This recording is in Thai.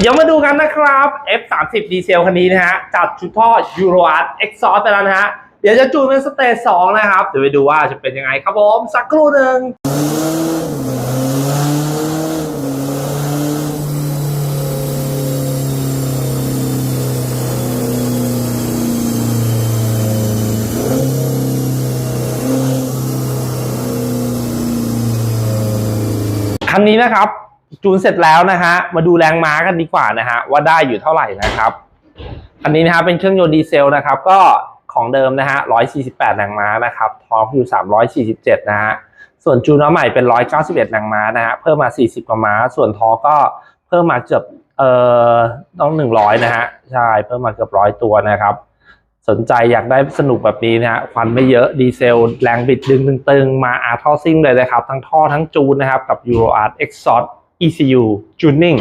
เดี๋ยวมาดูกันนะครับ F30 ดีเซลคันนี้นะฮะ จัดชุดท่อ Euro Art Exhaust ไปแล้วนะฮะ เดี๋ยวจะจูนเป็นสเตจ2นะครับ เดี๋ยวไปดูว่าจะเป็นยังไงครับผม สักครู่หนึ่งคันนี้นะครับ จูนเสร็จแล้วนะฮะ มาดูแรงม้ากันดีกว่านะฮะ ว่าได้อยู่เท่าไหร่นะครับ อันนี้นะฮะเป็นเครื่องยนต์ดีเซลนะครับ ก็ของเดิมนะฮะ 148 แรงม้านะครับ ทอร์กอยู่ 347 นะฮะ ส่วนจูนมาใหม่เป็น 191 แรงม้านะฮะ เพิ่มมา 40 กว่าม้า ส่วนทอร์กก็เพิ่มมาเกือบ เอ่อ ต้อง 100 นะฮะ ใช่ เพิ่มมาเกือบร้อยตัวนะครับ สนใจอยากได้สนุกแบบนี้นะฮะ ควันไม่เยอะ ดีเซล แรงบิดดึงตึงๆ มาอาร์ทอซิ่งเลยนะครับ ทั้งท่อทั้งจูนนะครับ กับ Euro Art Exhaust ECU Tuning